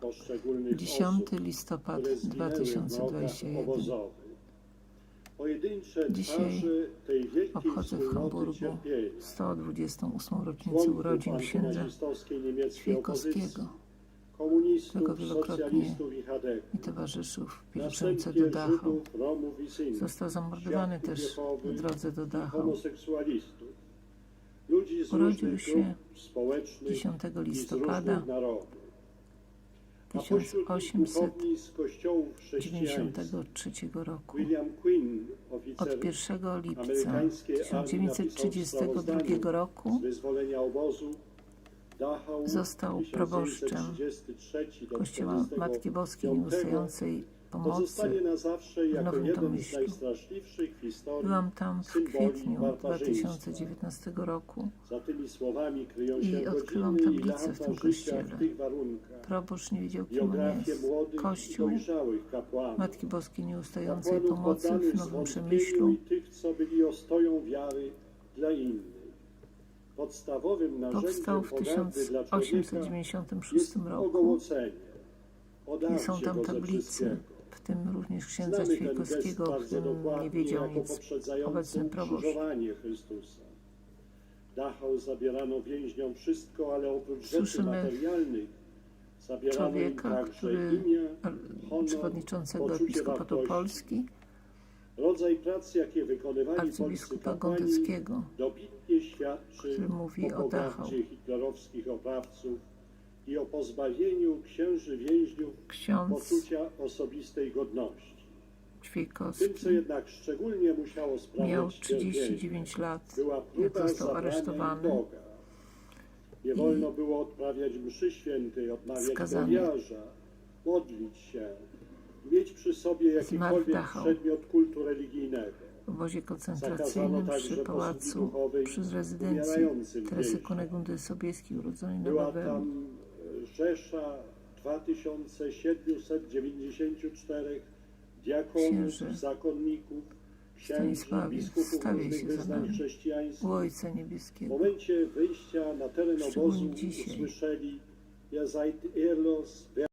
Poszczególnych 10 osób, listopad które zginęły w mrokach 2021. obozowych. Pojedyncze Dzisiaj Obchodzę w Hamburgu cierpienia. 128. rocznicę urodzin księdza Świejkowskiego którego wielokrotnie i towarzyszył w pielgrzymce do Dachau. Został zamordowany też w drodze do Dachau. Urodził się grup społecznych 10 i z listopada 1893 roku. Od 1 lipca amerykańskiej armii napisał w 1932 sprawozdaniu roku Został proboszczem 1933 do Kościoła 45 Matki Boskiej Nieustającej Pomocy jako Nowym Tomyślu. w Byłam tam w kwietniu barbarzyństwa. 2019 roku. Za tymi słowami kryją I odkryłam tablicę w tym kościele. w. Proboszcz nie wiedział, kim on jest. Kościół. Matki Boskiej Nieustającej Pomocy w Nowym Przemyślu i tych, co byli ostoją wiary dla innych. Podstawowym narzędziem powstał w pogardy dla człowieka 1896 jest roku. I są tam tablice. W tym również księdza Świejkowskiego, o którym nie wiedział nic obecny proboszcz. Dachau zabierano więźniom wszystko, ale oprócz rzeczy materialnych zabierano człowieka, także który imię, honor, przewodniczącego Episkopatu. Polski, Rodzaj prac, jakie wykonywali arcybiskupa Gondeckiego, dobitnie świadczy który mówi o Dachau. hitlerowskich oprawców i o pozbawieniu księży więźniów Ksiądz poczucia osobistej godności. Tym, Świejkowski co jednak szczególnie musiało sprawiać miał cierpienie, 39 lat, była jak próba został zabrania im aresztowany. Boga. Nie wolno było odprawiać mszy świętej, odmawiać skazany. brewiarza, modlić się, mieć przy sobie jakikolwiek Dachau. przedmiot kultu religijnego. w obozie koncentracyjnym przy pałacu przy rezydencji Teresy. Kunegundy Sobieskiej urodzonej na Była Wawelu. tam rzesza 2794 diakonów, Księży zakonników, księży, Stanisławie, biskupów wstawiaj różnych się za wyznań nami. chrześcijańskich. U Ojca W Niebieskiego. momencie wyjścia na teren Szczególnie obozu dzisiaj. usłyszeli ehrlos, wer